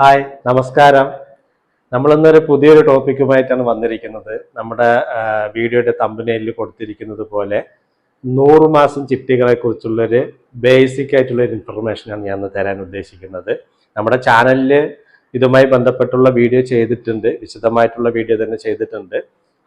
Hi നമസ്കാരം. നമ്മളിന്നൊരു പുതിയൊരു ടോപ്പിക്കുമായിട്ടാണ് വന്നിരിക്കുന്നത്. നമ്മുടെ വീഡിയോയുടെ തമ്പനയിൽ കൊടുത്തിരിക്കുന്നത് പോലെ നൂറ് മാസം ചിട്ടികളെ കുറിച്ചുള്ളൊരു ബേസിക് ആയിട്ടുള്ള ഒരു ഇൻഫർമേഷനാണ് ഞാൻ തരാൻ ഉദ്ദേശിക്കുന്നത്. നമ്മുടെ ചാനലിൽ ഇതുമായി ബന്ധപ്പെട്ടുള്ള വീഡിയോ ചെയ്തിട്ടുണ്ട്. വിശദമായിട്ടുള്ള വീഡിയോ തന്നെ ചെയ്തിട്ടുണ്ട്.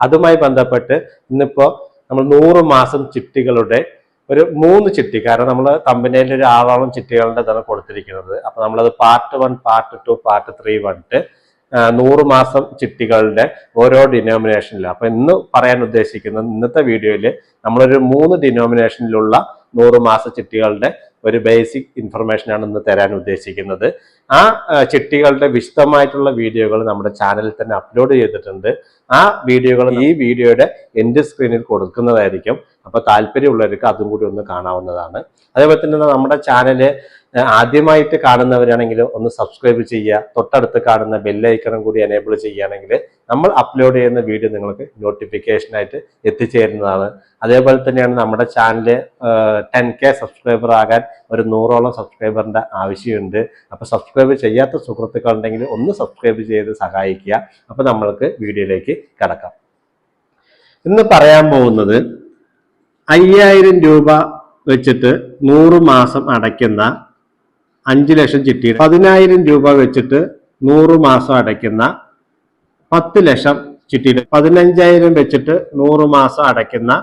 അതുമായി ബന്ധപ്പെട്ട് ഇന്നിപ്പോൾ നമ്മൾ നൂറ് മാസം ചിട്ടികളുടെ ഒരു മൂന്ന് ചിട്ടി കാരണം നമ്മൾ കമ്പനിയിൽ ഒരു ആറോളം ചിട്ടികളുടെ ഇതാണ് കൊടുത്തിരിക്കുന്നത്. അപ്പൊ നമ്മളത് part one part two part three വന്നിട്ട് നൂറ് മാസം ചിട്ടികളുടെ ഓരോ ഡിനോമിനേഷനിലും അപ്പൊ ഇന്ന് പറയാൻ ഉദ്ദേശിക്കുന്നത് ഇന്നത്തെ വീഡിയോയിൽ നമ്മളൊരു മൂന്ന് ഡിനോമിനേഷനിലുള്ള നൂറ് മാസ ചിട്ടികളുടെ ഒരു ബേസിക് ഇൻഫർമേഷൻ ആണ് ഇന്ന് തരാൻ ഉദ്ദേശിക്കുന്നത്. ആ ആ, ചിട്ടികളുടെ വിശദമായിട്ടുള്ള വീഡിയോകൾ നമ്മുടെ ചാനലിൽ തന്നെ അപ്ലോഡ് ചെയ്തിട്ടുണ്ട്. ആ വീഡിയോകൾ ഈ വീഡിയോയുടെ എൻഡ് സ്ക്രീനിൽ കൊടുക്കുന്നതായിരിക്കും. അപ്പൊ താല്പര്യമുള്ളവർക്ക് അതും കൂടി ഒന്ന് കാണാവുന്നതാണ്. അതേപോലെ തന്നെ നമ്മുടെ ചാനൽ ആദ്യമായിട്ട് കാണുന്നവരാണെങ്കിൽ ഒന്ന് സബ്സ്ക്രൈബ് ചെയ്യുക. തൊട്ടടുത്ത് കാണുന്ന ബെല്ലൈക്കണം കൂടി എനേബിൾ ചെയ്യുകയാണെങ്കിൽ നമ്മൾ അപ്ലോഡ് ചെയ്യുന്ന വീഡിയോ നിങ്ങൾക്ക് നോട്ടിഫിക്കേഷനായിട്ട് എത്തിച്ചേരുന്നതാണ്. അതേപോലെ തന്നെയാണ് നമ്മുടെ ചാനൽ ടെൻ കെ സബ്സ്ക്രൈബർ ആകാൻ ഒരു നൂറോളം സബ്സ്ക്രൈബറിന്റെ ആവശ്യമുണ്ട്. അപ്പോൾ സബ്സ്ക്രൈബ് ചെയ്യാത്ത സുഹൃത്തുക്കൾ ഉണ്ടെങ്കിൽ ഒന്ന് സബ്സ്ക്രൈബ് ചെയ്ത് സഹായിക്കുക. അപ്പോൾ നമ്മൾക്ക് വീഡിയോയിലേക്ക് കിടക്കാം. ഇന്ന് പറയാൻ പോകുന്നത് അയ്യായിരം രൂപ വെച്ചിട്ട് നൂറ് മാസം അടയ്ക്കുന്ന അഞ്ച് ലക്ഷം ചിട്ടി പതിനായിരം രൂപ വെച്ചിട്ട് നൂറ് മാസം അടയ്ക്കുന്ന പത്ത് ലക്ഷം ചിട്ടിയുടെ പതിനഞ്ചായിരം വെച്ചിട്ട് നൂറ് മാസം അടയ്ക്കുന്ന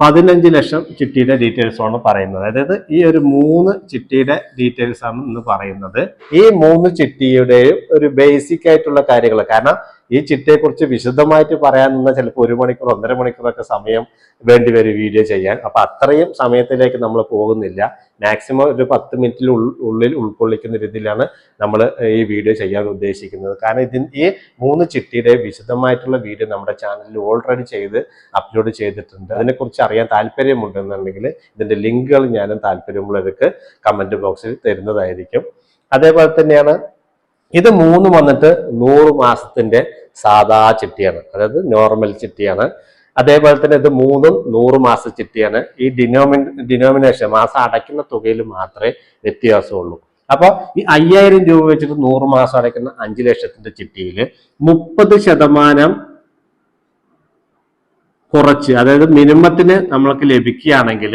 പതിനഞ്ച് ലക്ഷം ചിട്ടിയുടെ ഡീറ്റെയിൽസ് ആണ് പറയുന്നത്. അതായത് ഈ ഒരു മൂന്ന് ചിട്ടിയുടെ ഡീറ്റെയിൽസ് ആണ് ഇന്ന് പറയുന്നത്. ഈ മൂന്ന് ചിട്ടിയുടെയും ഒരു ബേസിക് ആയിട്ടുള്ള കാര്യങ്ങൾ. കാരണം ഈ ചിട്ടയെക്കുറിച്ച് വിശദമായിട്ട് പറയാൻ നിന്ന ചിലപ്പോൾ ഒരു മണിക്കൂർ ഒന്നര മണിക്കൂറൊക്കെ സമയം വേണ്ടി വരും വീഡിയോ ചെയ്യാൻ. അപ്പൊ അത്രയും സമയത്തിലേക്ക് നമ്മൾ പോകുന്നില്ല. മാക്സിമം ഒരു പത്ത് മിനിറ്റിൽ ഉള്ളിൽ ഉൾക്കൊള്ളിക്കുന്ന രീതിയിലാണ് നമ്മൾ ഈ വീഡിയോ ചെയ്യാൻ ഉദ്ദേശിക്കുന്നത്. കാരണം ഇതിന് ഈ മൂന്ന് ചിട്ടിയുടെ വിശദമായിട്ടുള്ള വീഡിയോ നമ്മുടെ ചാനലിൽ ഓൾറെഡി ചെയ്ത് അപ്ലോഡ് ചെയ്തിട്ടുണ്ട്. അതിനെക്കുറിച്ച് അറിയാൻ താല്പര്യമുണ്ടെന്നുണ്ടെങ്കിൽ ഇതിന്റെ ലിങ്കുകൾ ഞാനും താല്പര്യമുള്ളവർക്ക് കമന്റ് ബോക്സിൽ തരുന്നതായിരിക്കും. അതേപോലെ തന്നെയാണ് ഇത് മൂന്ന് വന്നിട്ട് നൂറ് മാസത്തിന്റെ സാധാ ചിട്ടിയാണ്. അതായത് നോർമൽ ചിട്ടിയാണ്. അതേപോലെ തന്നെ ഇത് മൂന്നും നൂറ് മാസ ചിട്ടിയാണ്. ഈ ഡിനോമി ഡിനോമിനേഷൻ മാസം അടയ്ക്കുന്ന തുകയിൽ മാത്രമേ വ്യത്യാസമുള്ളൂ. അപ്പൊ ഈ അയ്യായിരം രൂപ വെച്ചിട്ട് നൂറ് മാസം അടയ്ക്കുന്ന അഞ്ച് ലക്ഷത്തിന്റെ ചിട്ടിയിൽ മുപ്പത് ശതമാനം കുറച്ച് അതായത് മിനിമത്തിന് നമ്മൾക്ക് ലഭിക്കുകയാണെങ്കിൽ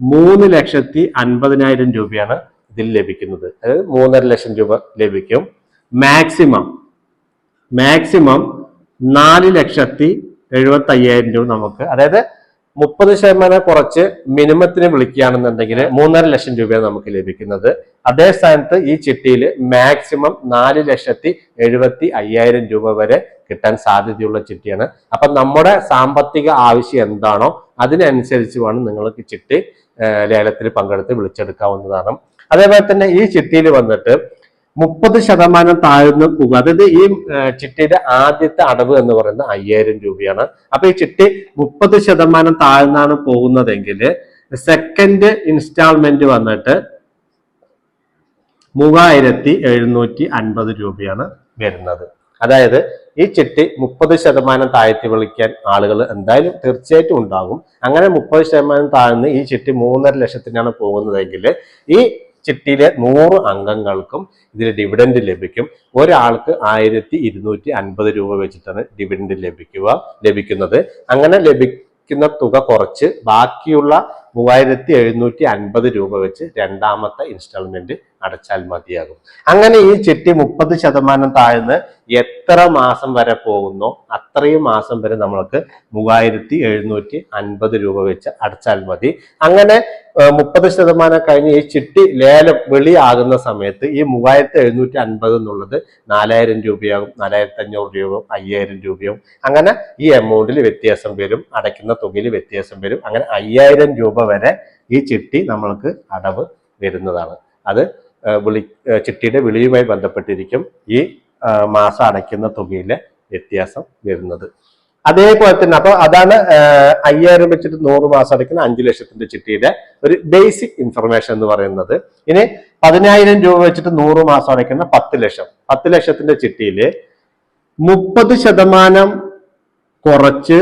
മൂന്ന് ലക്ഷത്തി അൻപതിനായിരം രൂപയാണ് ഇതിൽ ലഭിക്കുന്നത്. അതായത് മൂന്നര ലക്ഷം രൂപ ലഭിക്കും. മാക്സിമം മാക്സിമം നാല് ലക്ഷത്തി എഴുപത്തി അയ്യായിരം രൂപ നമുക്ക്. അതായത് മുപ്പത് ശതമാനം കുറച്ച് മിനിമത്തിന് വിളിക്കുകയാണെന്നുണ്ടെങ്കിൽ മൂന്നര ലക്ഷം രൂപയാണ് നമുക്ക് ലഭിക്കുന്നത്. അതേ സ്ഥാനത്ത് ഈ ചിട്ടിയിൽ മാക്സിമം നാല് ലക്ഷത്തി എഴുപത്തി അയ്യായിരം രൂപ വരെ കിട്ടാൻ സാധ്യതയുള്ള ചിട്ടിയാണ്. അപ്പൊ നമ്മുടെ സാമ്പത്തിക ആവശ്യം എന്താണോ അതിനനുസരിച്ച് വേണം നിങ്ങൾക്ക് ചിട്ടി ലേലത്തിൽ പങ്കെടുത്ത് വിളിച്ചെടുക്കാവുന്നതാണ്. അതേപോലെ തന്നെ ഈ ചിട്ടിയിൽ വന്നിട്ട് മുപ്പത് ശതമാനം താഴ്ന്ന തുക അതായത് ഈ ചിട്ടിയുടെ ആദ്യത്തെ അടവ് എന്ന് പറയുന്നത് അയ്യായിരം രൂപയാണ്. അപ്പൊ ഈ ചിട്ടി മുപ്പത് ശതമാനം താഴ്ന്നാണ് പോകുന്നതെങ്കിൽ സെക്കൻഡ് ഇൻസ്റ്റാൾമെന്റ് വന്നിട്ട് മൂവായിരത്തി എഴുന്നൂറ്റി അൻപത് രൂപയാണ് വരുന്നത്. അതായത് ഈ ചിട്ടി മുപ്പത് ശതമാനം താഴ്ത്തി വിളിക്കാൻ ആളുകൾ എന്തായാലും തീർച്ചയായിട്ടും ഉണ്ടാകും. അങ്ങനെ മുപ്പത് ശതമാനം താഴ്ന്ന് ഈ ചിട്ടി മൂന്നര ലക്ഷത്തിനാണ് പോകുന്നതെങ്കിൽ ഈ ചിട്ടിയിലെ നൂറ് അംഗങ്ങൾക്കും ഇതിൽ ഡിവിഡൻഡ് ലഭിക്കും. ഒരാൾക്ക് ആയിരത്തി ഇരുന്നൂറ്റി അൻപത് രൂപ വെച്ചിട്ടാണ് ഡിവിഡൻഡ് ലഭിക്കുക ലഭിക്കുന്നത്. അങ്ങനെ ലഭിക്കുന്ന തുക കുറച്ച് ബാക്കിയുള്ള മൂവായിരത്തി എഴുന്നൂറ്റി അൻപത് രൂപ വെച്ച് രണ്ടാമത്തെ ഇൻസ്റ്റാൾമെന്റ് അടച്ചാൽ മതിയാകും. അങ്ങനെ ഈ ചിട്ടി മുപ്പത് ശതമാനം താഴ്ന്ന് എത്ര മാസം വരെ പോകുന്നോ അത്രയും മാസം വരെ നമ്മൾക്ക് മൂവായിരത്തി എഴുന്നൂറ്റി അൻപത് രൂപ വെച്ച് അടച്ചാൽ മതി. അങ്ങനെ മുപ്പത് ശതമാനം കഴിഞ്ഞ് ഈ ചിട്ടി ലേലം വെളിയാകുന്ന സമയത്ത് ഈ മൂവായിരത്തി എഴുന്നൂറ്റി അൻപത് എന്നുള്ളത് നാലായിരം രൂപയാകും നാലായിരത്തി അഞ്ഞൂറ് രൂപയും അയ്യായിരം രൂപയും. അങ്ങനെ ഈ എമൗണ്ടിൽ വ്യത്യാസം വരും അടയ്ക്കുന്ന തുകയിൽ വ്യത്യാസം വരും. അങ്ങനെ അയ്യായിരം രൂപ വരെ ഈ ചിട്ടി നമ്മൾക്ക് അടവ് വരുന്നതാണ്. അത് വിളി ചിട്ടിയുടെ വിളിയുമായി ബന്ധപ്പെട്ടിരിക്കും ഈ മാസം അടയ്ക്കുന്ന തുകയിലെ വ്യത്യാസം വരുന്നത്. അതേപോലെ തന്നെ അപ്പൊ അതാണ് അയ്യായിരം വെച്ചിട്ട് നൂറ് മാസം അടയ്ക്കുന്ന അഞ്ചു ലക്ഷത്തിന്റെ ചിട്ടിയുടെ ഒരു ബേസിക് ഇൻഫർമേഷൻ എന്ന് പറയുന്നത്. ഇനി പതിനായിരം രൂപ വെച്ചിട്ട് നൂറ് മാസം അടയ്ക്കുന്ന പത്ത് ലക്ഷം. പത്ത് ലക്ഷത്തിന്റെ ചിട്ടിയിൽ മുപ്പത് ശതമാനം കുറച്ച്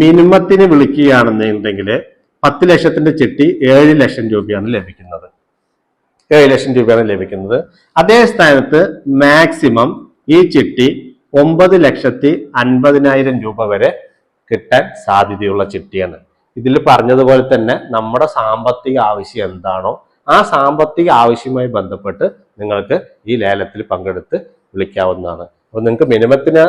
മിനിമത്തിന് വിളിക്കുകയാണെന്നുണ്ടെങ്കിൽ പത്ത് ലക്ഷത്തിന്റെ ചിട്ടി ഏഴ് ലക്ഷം രൂപയാണ് ലഭിക്കുന്നത്. ഏഴ് ലക്ഷം രൂപയാണ് ലഭിക്കുന്നത്. അതേ സ്ഥാനത്ത് മാക്സിമം ഈ ചിട്ടി ഒമ്പത് ലക്ഷത്തി അൻപതിനായിരം രൂപ വരെ കിട്ടാൻ സാധ്യതയുള്ള ചിട്ടിയാണ്. ഇതിൽ പറഞ്ഞതുപോലെ തന്നെ നമ്മുടെ സാമ്പത്തിക ആവശ്യം എന്താണോ ആ സാമ്പത്തിക ആവശ്യവുമായി ബന്ധപ്പെട്ട് നിങ്ങൾക്ക് ഈ ലേലത്തിൽ പങ്കെടുത്ത് വിളിക്കാവുന്നതാണ്. അപ്പൊ നിങ്ങൾക്ക് മിനിമത്തിന്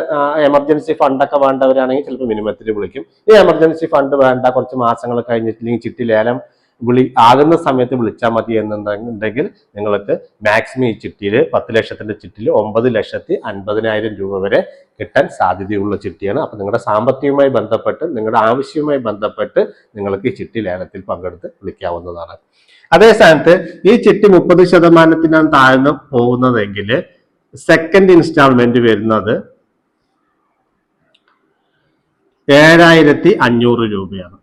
എമർജൻസി ഫണ്ടൊക്കെ വേണ്ടവരാണെങ്കിൽ ചിലപ്പോൾ മിനിമത്തിന് വിളിക്കും. ഈ എമർജൻസി ഫണ്ട് വേണ്ട കുറച്ച് മാസങ്ങൾ കഴിഞ്ഞിട്ടില്ലെങ്കിൽ ചിട്ടി ലേലം വിളി ആകുന്ന സമയത്ത് വിളിച്ചാൽ മതി എന്നുണ്ടെങ്കിൽ നിങ്ങൾക്ക് മാക്സിമം ഈ ചിട്ടിയിൽ പത്ത് ലക്ഷത്തിന്റെ ചിട്ടിയിൽ ഒമ്പത് ലക്ഷത്തി അൻപതിനായിരം രൂപ വരെ കിട്ടാൻ സാധ്യതയുള്ള ചിട്ടിയാണ്. അപ്പൊ നിങ്ങളുടെ സാമ്പത്തികമായി ബന്ധപ്പെട്ട് നിങ്ങളുടെ ആവശ്യവുമായി ബന്ധപ്പെട്ട് നിങ്ങൾക്ക് ഈ ചിട്ടി ലേലത്തിൽ പങ്കെടുത്ത് വിളിക്കാവുന്നതാണ്. അതേ സ്ഥാനത്ത് ഈ ചിട്ടി മുപ്പത് ശതമാനത്തിനാണ് താഴ്ന്നു പോകുന്നതെങ്കിൽ സെക്കൻഡ് ഇൻസ്റ്റാൾമെന്റ് വരുന്നത് ഏഴായിരത്തി അഞ്ഞൂറ് രൂപയാണ്.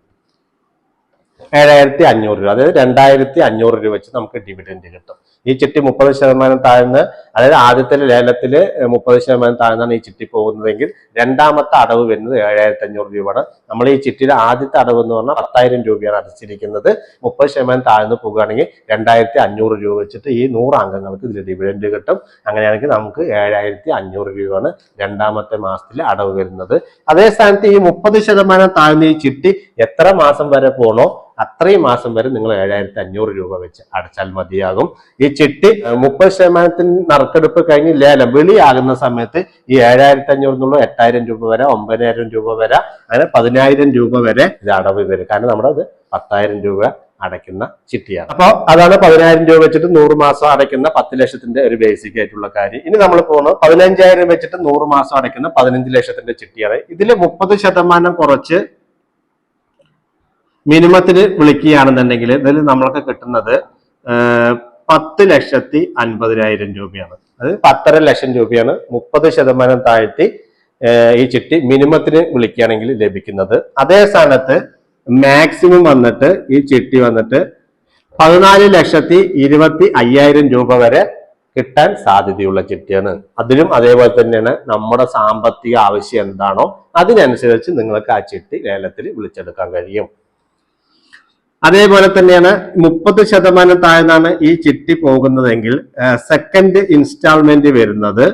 ഏഴായിരത്തി അഞ്ഞൂറ് രൂപ. അതായത് രണ്ടായിരത്തി അഞ്ഞൂറ് രൂപ വെച്ച് നമുക്ക് ഡിവിഡൻഡ് കിട്ടും. ഈ ചിട്ടി മുപ്പത് ശതമാനം താഴ്ന്ന് അതായത് ആദ്യത്തെ ലേലത്തിൽ മുപ്പത് ശതമാനം താഴ്ന്നാണ് ഈ ചിട്ടി പോകുന്നതെങ്കിൽ രണ്ടാമത്തെ അടവ് വരുന്നത് ഏഴായിരത്തി അഞ്ഞൂറ് രൂപയാണ്. നമ്മൾ ഈ ചിട്ടിയുടെ ആദ്യത്തെ അടവ് എന്ന് പറഞ്ഞാൽ പത്തായിരം രൂപയാണ് അടച്ചിരിക്കുന്നത്. മുപ്പത് ശതമാനം താഴ്ന്നു പോകുകയാണെങ്കിൽ രണ്ടായിരത്തി അഞ്ഞൂറ് രൂപ വെച്ചിട്ട് ഈ നൂറ് അംഗങ്ങൾക്ക് ഇതിൽ ഡിവിഡൻഡ് കിട്ടും. അങ്ങനെയാണെങ്കിൽ നമുക്ക് ഏഴായിരത്തി അഞ്ഞൂറ് രൂപയാണ് രണ്ടാമത്തെ മാസത്തിൽ അടവ് വരുന്നത്. അതേ സ്ഥാനത്ത് ഈ മുപ്പത് ശതമാനം താഴ്ന്ന ഈ ചിട്ടി എത്ര മാസം വരെ പോണോ അത്രയും മാസം വരെ നിങ്ങൾ ഏഴായിരത്തി അഞ്ഞൂറ് രൂപ വെച്ച് അടച്ചാൽ മതിയാകും. ഈ ചിട്ടി മുപ്പത് ശതമാനത്തിന് നറുക്കെടുപ്പ് കഴിഞ്ഞ് ലേലം വെളിയാകുന്ന സമയത്ത് ഈ ഏഴായിരത്തി അഞ്ഞൂറ് എന്നുള്ള എട്ടായിരം രൂപ വരെ ഒമ്പതിനായിരം രൂപ വരെ അങ്ങനെ പതിനായിരം രൂപ വരെ ഇത് അടവ് വരും. കാരണം നമ്മുടെ അത് പത്തായിരം രൂപ അടയ്ക്കുന്ന ചിട്ടിയാണ്. അപ്പോൾ അതാണ് പതിനായിരം രൂപ വെച്ചിട്ട് നൂറ് മാസം അടയ്ക്കുന്ന പത്ത് ലക്ഷത്തിന്റെ ഒരു ബേസിക് ആയിട്ടുള്ള കാര്യം. ഇനി നമ്മൾ പോകുന്നത് പതിനഞ്ചായിരം വെച്ചിട്ട് നൂറ് മാസം അടയ്ക്കുന്ന പതിനഞ്ച് ലക്ഷത്തിന്റെ ചിട്ടിയാണ്. ഇതിൽ മുപ്പത് ശതമാനം കുറച്ച് മിനിമത്തിന് വിളിക്കുകയാണെന്നുണ്ടെങ്കിൽ ഇതിൽ നമ്മൾക്ക് കിട്ടുന്നത് പത്ത് ലക്ഷത്തി അൻപതിനായിരം രൂപയാണ്. അത് പത്തര ലക്ഷം രൂപയാണ്. മുപ്പത് ശതമാനം താഴ്ത്തി ഈ ചിട്ടി മിനിമത്തിന് വിളിക്കുകയാണെങ്കിൽ ലഭിക്കുന്നത്. അതേ സ്ഥാനത്ത് മാക്സിമം വന്നിട്ട് ഈ ചിട്ടി വന്നിട്ട് പതിനാല് ലക്ഷത്തി ഇരുപത്തി അയ്യായിരം രൂപ വരെ കിട്ടാൻ സാധ്യതയുള്ള ചിട്ടിയാണ്. അതിലും അതേപോലെ തന്നെയാണ് നമ്മുടെ സാമ്പത്തിക ആവശ്യം എന്താണോ അതിനനുസരിച്ച് നിങ്ങൾക്ക് ആ ചിട്ടി ലേലത്തിൽ വിളിച്ചെടുക്കാൻ കഴിയും. അതേപോലെ തന്നെയാണ് മുപ്പത് ശതമാനം താഴ്ന്നാണ് ഈ ചിട്ടി പോകുന്നതെങ്കിൽ സെക്കൻഡ് ഇൻസ്റ്റാൾമെന്റ് വരുന്നത്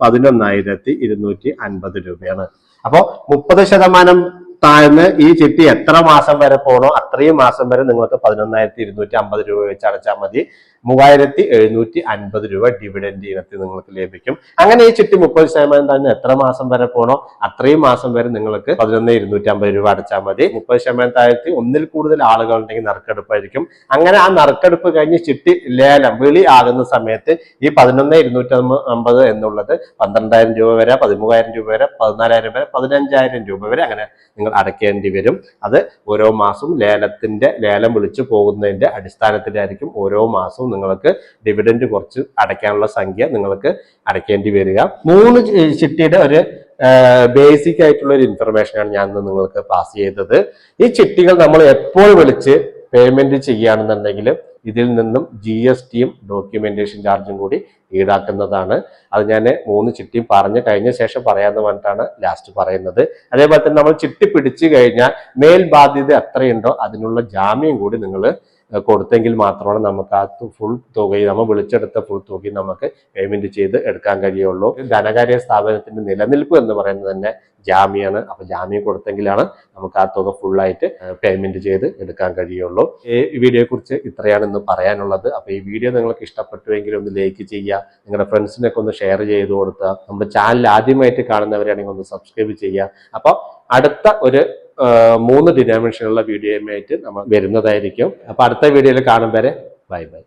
പതിനൊന്നായിരത്തി ഇരുന്നൂറ്റി അൻപത് രൂപയാണ്. അപ്പോ മുപ്പത് ശതമാനം താഴ്ന്ന് ഈ ചിട്ടി എത്ര മാസം വരെ പോണോ അത്രയും മാസം വരെ നിങ്ങൾക്ക് പതിനൊന്നായിരത്തി ഇരുന്നൂറ്റി അമ്പത് രൂപ വെച്ച് അടച്ചാൽ മതി. മൂവായിരത്തി എഴുന്നൂറ്റി അൻപത് രൂപ ഡിവിഡൻഡ് ഇനത്തിൽ നിങ്ങൾക്ക് ലഭിക്കും. അങ്ങനെ ഈ ചിട്ടി മുപ്പത് ശതമാനം തന്നെ എത്ര മാസം വരെ പോണോ അത്രയും മാസം വരെ നിങ്ങൾക്ക് പതിനൊന്ന് ഇരുന്നൂറ്റി അമ്പത് രൂപ അടച്ചാൽ മതി. മുപ്പത് ശതമാനം താഴത്തി ഒന്നിൽ കൂടുതൽ ആളുകൾ ഉണ്ടെങ്കിൽ നറുക്കെടുപ്പായിരിക്കും. അങ്ങനെ ആ നറുക്കെടുപ്പ് കഴിഞ്ഞ് ചിട്ടി ലേലം വിളി ആകുന്ന സമയത്ത് ഈ പതിനൊന്ന് ഇരുന്നൂറ്റി അമ്പത് എന്നുള്ളത് പന്ത്രണ്ടായിരം രൂപ വരെ പതിമൂവായിരം രൂപ വരെ പതിനാലായിരം വരെ പതിനഞ്ചായിരം രൂപ വരെ അങ്ങനെ നിങ്ങൾ അടയ്ക്കേണ്ടി വരും. അത് ഓരോ മാസവും ലേലത്തിന്റെ ലേലം വിളിച്ചു പോകുന്നതിന്റെ അടിസ്ഥാനത്തിലായിരിക്കും ഓരോ മാസവും നിങ്ങൾക്ക് ഡിവിഡൻഡ് കുറച്ച് അടയ്ക്കാനുള്ള സംഖ്യ നിങ്ങൾക്ക് അടയ്ക്കേണ്ടി വരിക. മൂന്ന് ചിട്ടിയുടെ ഒരു ബേസിക് ആയിട്ടുള്ള ഒരു ഇൻഫർമേഷൻ ആണ് ഞാൻ ഇന്ന് നിങ്ങൾക്ക് പാസ് ചെയ്തത്. ഈ ചിട്ടികൾ നമ്മൾ എപ്പോൾ വിളിച്ച് പേയ്മെന്റ് ചെയ്യുകയാണെന്നുണ്ടെങ്കിൽ ഇതിൽ നിന്നും ജി എസ് ടിയും ഡോക്യുമെന്റേഷൻ ചാർജും കൂടി ഈടാക്കുന്നതാണ്. അത് ഞാൻ മൂന്ന് ചിട്ടിയും പറഞ്ഞു കഴിഞ്ഞ ശേഷം പറയാമെന്ന് പറഞ്ഞിട്ടാണ് ലാസ്റ്റ് പറയുന്നത്. അതേപോലെ തന്നെ നമ്മൾ ചിട്ടി പിടിച്ചു കഴിഞ്ഞാൽ മേൽബാധ്യത എത്രയുണ്ടോ അതിനുള്ള ജാമ്യം കൂടി നിങ്ങൾ കൊടുത്തെങ്കിൽ മാത്രമാണ് നമുക്ക് ആ ഫുൾ തുകയും നമ്മൾ വിളിച്ചെടുത്ത ഫുൾ തുകയും നമുക്ക് പേയ്മെന്റ് ചെയ്ത് എടുക്കാൻ കഴിയുള്ളൂ. ധനകാര്യ സ്ഥാപനത്തിന്റെ നിലനിൽപ്പ് എന്ന് പറയുന്നത് തന്നെ ജാമ്യാണ്. അപ്പൊ ജാമ്യം കൊടുത്തെങ്കിലാണ് നമുക്ക് ആ തുക ഫുള്ളായിട്ട് പേയ്മെന്റ് ചെയ്ത് എടുക്കാൻ കഴിയുള്ളൂ. ഈ വീഡിയോയെ കുറിച്ച് ഇത്രയാണ് ഇന്ന് പറയാനുള്ളത്. അപ്പൊ ഈ വീഡിയോ നിങ്ങൾക്ക് ഇഷ്ടപ്പെട്ടുവെങ്കിൽ ഒന്ന് ലൈക്ക് ചെയ്യുക. നിങ്ങളുടെ ഫ്രണ്ട്സിനൊക്കെ ഒന്ന് ഷെയർ ചെയ്ത് കൊടുക്കുക. നമ്മുടെ ചാനൽ ആദ്യമായിട്ട് കാണുന്നവരാണെങ്കിൽ ഒന്ന് സബ്സ്ക്രൈബ് ചെയ്യുക. അപ്പോൾ അടുത്ത ഒരു മൂന്ന് ഡിനാമിനേഷനുള്ള വീഡിയോയുമായിട്ട് നമ്മൾ വരുന്നതായിരിക്കും. അപ്പോൾ അടുത്ത വീഡിയോയിൽ കാണും വരെ. Bye bye.